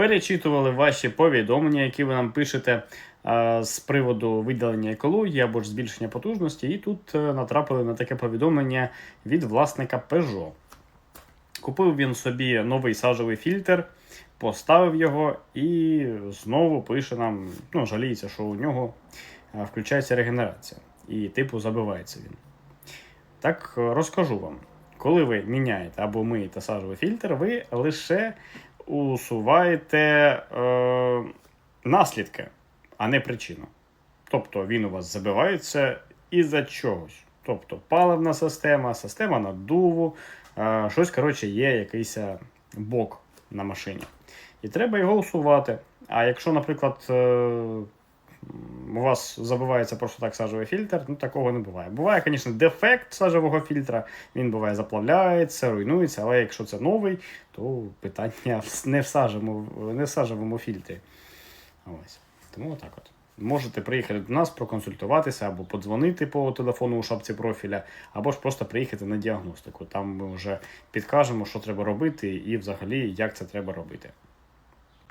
перечитували ваші повідомлення, які ви нам пишете з приводу видалення екології або ж збільшення потужності, і тут е, натрапили на таке повідомлення від власника Peugeot. Купив він собі новий сажовий фільтр, поставив його і знову пише нам, ну, жаліється, що у нього е, включається регенерація. І типу забивається він. Так е, розкажу вам. Коли ви міняєте або миєте сажовий фільтр, ви лише усуваєте е, наслідки, а не причину. Тобто він у вас забивається із-за чогось. Тобто паливна система, система наддуву, е, щось, коротше, є якийсь е, бок на машині. І треба його усувати. А якщо, наприклад, е, у вас забивається просто так сажовий фільтр, ну такого не буває. Буває, звісно, дефект сажового фільтра, він буває заплавляється, руйнується, але якщо це новий, то питання не в сажевому, не в сажевому фільтрі. Ось. Тому отак от. Можете приїхати до нас, проконсультуватися або подзвонити по телефону у шапці профіля, або ж просто приїхати на діагностику. Там ми вже підкажемо, що треба робити і взагалі як це треба робити.